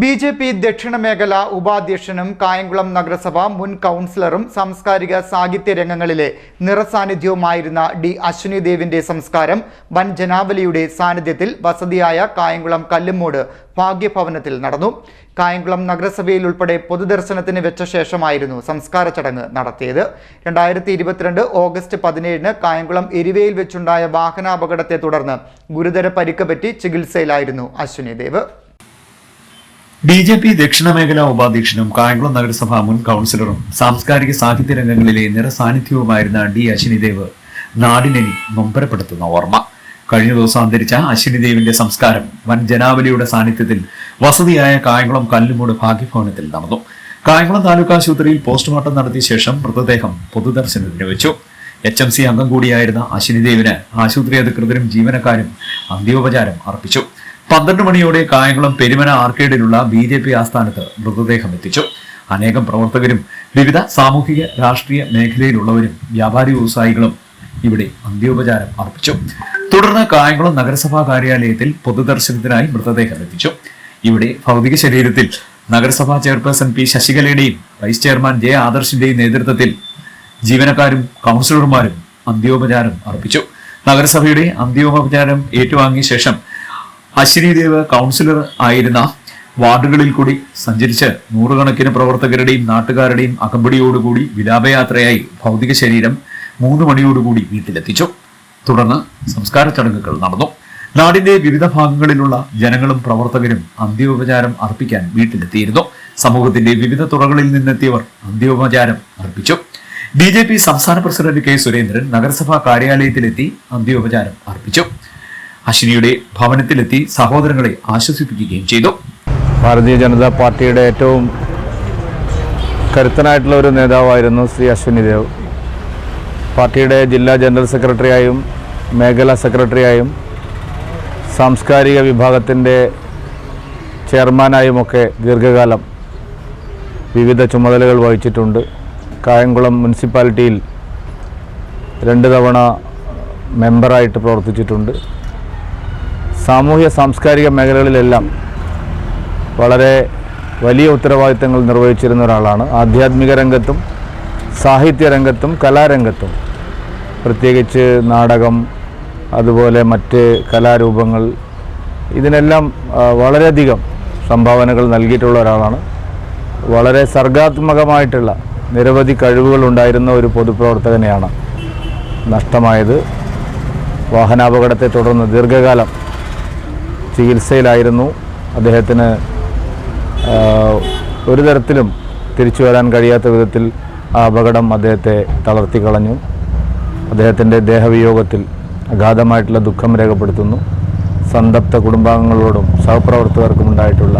B J P ദക്ഷിണ മേഖല ഉപാധ്യക്ഷനും കായംകുളം നഗരസഭ മുൻ കൗൺസിലറും സാംസ്കാരിക സാഹിത്യ രംഗങ്ങളിലെ നിറസാന്നിധ്യവുമായിരുന്ന ഡി അശ്വിനി ദേവിന്റെ സംസ്കാരം വൻ ജനാവലിയുടെ സാന്നിധ്യത്തിൽ വസതിയായ കായംകുളം കല്ലുമൂട് ഭാഗ്യഭവനത്തിൽ നടന്നു. കായംകുളം നഗരസഭയിൽ ഉൾപ്പെടെ പൊതുദർശനത്തിന് വെച്ച ശേഷമായിരുന്നു സംസ്കാര ചടങ്ങ് നടത്തിയത്. രണ്ടായിരത്തി ഇരുപത്തിരണ്ട് ഓഗസ്റ്റ് പതിനേഴിന് കായംകുളം എരിവയിൽ വെച്ചുണ്ടായ വാഹനാപകടത്തെ തുടർന്ന് ഗുരുതര പരിക്ക് പറ്റി ചികിത്സയിലായിരുന്നു Ashwini Dev B J P ദക്ഷിണ മേഖല ഉപാധ്യക്ഷനും കായംകുളം നഗരസഭ മുൻ കൗൺസിലറും സാംസ്കാരിക സാഹിത്യ രംഗങ്ങളിലെ നിറസാന്നിധ്യവുമായിരുന്ന ഡി അശ്വിനിദേവ് നാടിനെനി നൊമ്പരപ്പെടുത്തുന്ന ഓർമ്മ. കഴിഞ്ഞ ദിവസം അന്തരിച്ച അശ്വിനിദേവിന്റെ സംസ്കാരം വൻ ജനാവലിയുടെ സാന്നിധ്യത്തിൽ വസതിയായ കായംകുളം കല്ലുമൂട് ഭാഗ്യഭവനത്തിൽ നടന്നു. കായംകുളം താലൂക്ക് ആശുപത്രിയിൽ പോസ്റ്റ്മോർട്ടം നടത്തിയ ശേഷം മൃതദേഹം പൊതുദർശനത്തിന് വെച്ചു. എച്ച് എം സി അംഗം കൂടിയായിരുന്ന അശ്വിനിദേവിന് ആശുപത്രി അധികൃതരും ജീവനക്കാരും അന്ത്യോപചാരം അർപ്പിച്ചു. പന്ത്രണ്ട് മണിയോടെ കായംകുളം പെരുമന ആർക്കേഡിലുള്ള ബി ജെ പി ആസ്ഥാനത്ത് മൃതദേഹം എത്തിച്ചു. അനേകം പ്രവർത്തകരും വിവിധ സാമൂഹിക രാഷ്ട്രീയ മേഖലയിലുള്ളവരും വ്യാപാരി വ്യവസായികളും ഇവിടെ അന്ത്യോപചാരം അർപ്പിച്ചു. തുടർന്ന് കായംകുളം നഗരസഭാ കാര്യാലയത്തിൽ പൊതുദർശനത്തിനായി മൃതദേഹം എത്തിച്ചു. ഇവിടെ ഭൗതിക ശരീരത്തിൽ നഗരസഭാ ചെയർപേഴ്സൺ പി ശശികലയുടെയും വൈസ് ചെയർമാൻ ജെ ആദർശിന്റെയും നേതൃത്വത്തിൽ ജീവനക്കാരും കൗൺസിലർമാരും അന്ത്യോപചാരം അർപ്പിച്ചു. നഗരസഭയുടെ അന്ത്യോപചാരം ഏറ്റുവാങ്ങിയ ശേഷം അശ്വിനി ദേവ് കൗൺസിലർ ആയിരുന്ന വാർഡുകളിൽ കൂടി സഞ്ചരിച്ച് നൂറുകണക്കിന് പ്രവർത്തകരുടെയും നാട്ടുകാരുടെയും അകമ്പടിയോടുകൂടി വിലാപയാത്രയായി ഭൗതിക ശരീരം മൂന്ന് മണിയോടുകൂടി വീട്ടിലെത്തിച്ചു. തുടർന്ന് സംസ്കാര ചടങ്ങുകൾ നടന്നു. നാടിന്റെ വിവിധ ഭാഗങ്ങളിലുള്ള ജനങ്ങളും പ്രവർത്തകരും അന്ത്യോപചാരം അർപ്പിക്കാൻ വീട്ടിലെത്തിയിരുന്നു. സമൂഹത്തിന്റെ വിവിധ തുറകളിൽ നിന്നെത്തിയവർ അന്ത്യോപചാരം അർപ്പിച്ചു. ബി ജെ പി സംസ്ഥാന പ്രസിഡന്റ് കെ സുരേന്ദ്രൻ നഗരസഭാ കാര്യാലയത്തിലെത്തി അന്ത്യോപചാരം അർപ്പിച്ചു. അശ്വിനിയുടെ ഭവനത്തിലെത്തി സഹോദരങ്ങളെ ആശ്വസിപ്പിക്കുകയും ചെയ്തു. ഭാരതീയ ജനതാ പാർട്ടിയുടെ ഏറ്റവും കരുത്തനായിട്ടുള്ള ഒരു നേതാവായിരുന്നു ശ്രീ അശ്വിനി ദേവ്. പാർട്ടിയുടെ ജില്ലാ ജനറൽ സെക്രട്ടറിയായും മേഖലാ സെക്രട്ടറിയായും സാംസ്കാരിക വിഭാഗത്തിന്റെ ചെയർമാനായുമൊക്കെ ദീർഘകാലം വിവിധ ചുമതലകൾ വഹിച്ചിട്ടുണ്ട്. കായംകുളം മുനിസിപ്പാലിറ്റിയിൽ രണ്ട് തവണ മെമ്പറായിട്ട് പ്രവർത്തിച്ചിട്ടുണ്ട്. സാമൂഹ്യ സാംസ്കാരിക മേഖലകളിലെല്ലാം വളരെ വലിയ ഉത്തരവാദിത്തങ്ങൾ നിർവഹിച്ചിരുന്ന ഒരാളാണ്. ആധ്യാത്മിക രംഗത്തും സാഹിത്യ രംഗത്തും കലാരംഗത്തും. പ്രത്യേകിച്ച് നാടകം അതുപോലെ മറ്റ് കലാരൂപങ്ങൾ ഇതിനെല്ലാം വളരെയധികം സംഭാവനകൾ നൽകിയിട്ടുള്ള ഒരാളാണ്. വളരെ സർഗാത്മകമായിട്ടുള്ള നിരവധി കഴിവുകൾ ഉണ്ടായിരുന്ന ഒരു പൊതുപ്രവർത്തകനെയാണ് നഷ്ടമായത്. വാഹനാപകടത്തെ തുടർന്ന് ദീർഘകാലം ചികിത്സയിലായിരുന്നു. അദ്ദേഹത്തിന് ഒരു തരത്തിലും തിരിച്ചു വരാൻ കഴിയാത്ത വിധത്തിൽ ആ അപകടം അദ്ദേഹത്തെ തളർത്തി കളഞ്ഞു. അദ്ദേഹത്തിന്റെ ദേഹവിയോഗത്തിൽ അഗാധമായിട്ടുള്ള ദുഃഖം രേഖപ്പെടുത്തുന്നു. സന്തപ്ത കുടുംബാംഗങ്ങളോടും സഹപ്രവർത്തകർക്കും ഉണ്ടായിട്ടുള്ള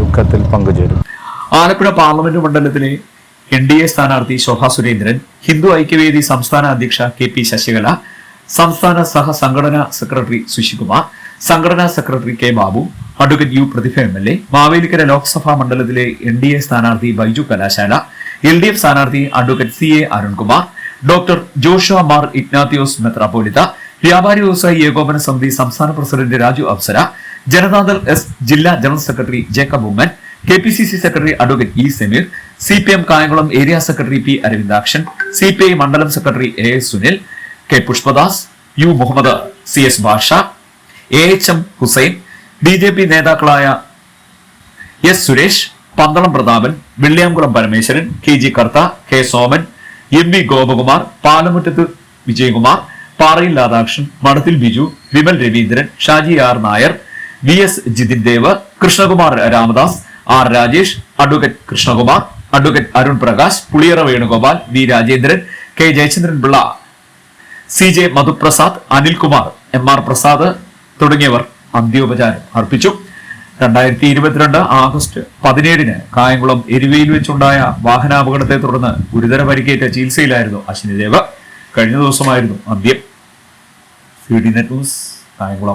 ദുഃഖത്തിൽ പങ്കുചേരുന്നു. ആലപ്പുഴ പാർലമെന്റ് മണ്ഡലത്തിലെ എൻ ഡി എ സ്ഥാനാർത്ഥി ശോഭ സുരേന്ദ്രൻ ഹിന്ദു ഐക്യവേദി സംസ്ഥാന അധ്യക്ഷ കെ പി ശശികല സംസ്ഥാന സഹസംഘടനാ സെക്രട്ടറി സുശികുമാർ സംഘടനാ secretary K Babu advocate U Prathibha M L A Mavelikara Lok Sabha മണ്ഡലത്തിലെ എൻ ഡി എ സ്ഥാനാർത്ഥി Baiju Kalashala L D F സ്ഥാനാർത്ഥി advocate C A Arunkumar doctor Joshua Mar Ignatios മെത്രാപോലിത വ്യാപാരി വ്യവസായി ഏകോപന സമിതി സംസ്ഥാന പ്രസിഡന്റ് രാജു അപ്സര ജനതാദൾ എസ് ജില്ലാ general secretary Jacob Oommen K P C C secretary advocate E Sameer C P M Kayamkulam area secretary P Aravindakshan C P I മണ്ഡലം secretary A S Sunil K Pushpadas U Muhammad C S Basha A H M Hussain B J P നേതാക്കളായ S Suresh Pandalam Prathapan Velliyamkulam Parameswaran K G Kartha K Soman M V Gopakumar Palamuttathu Vijayakumar Parayil Radhakrishnan Madathil Biju Vimal Raveendran Shaji R Nair V S Jithin Dev Krishnakumar Ramadas R Rajesh advocate Krishnakumar advocate Arun Prakash Puliyara Venugopal V Rajendran K Jayachandran Pillai C J Madhuprasad Anilkumar M R Prasad തുടങ്ങിയവർ അന്ത്യോപചാരം അർപ്പിച്ചു. രണ്ടായിരത്തി ഇരുപത്തിരണ്ട് August പതിനേഴിന് കായംകുളം എരുവയിൽ വെച്ചുണ്ടായ വാഹനാപകടത്തെ തുടർന്ന് ഗുരുതര പരിക്കേറ്റ ചികിത്സയിലായിരുന്നു അശ്വിനിദേവ് കഴിഞ്ഞ ദിവസമായിരുന്നു അന്ത്യം. കായംകുളം.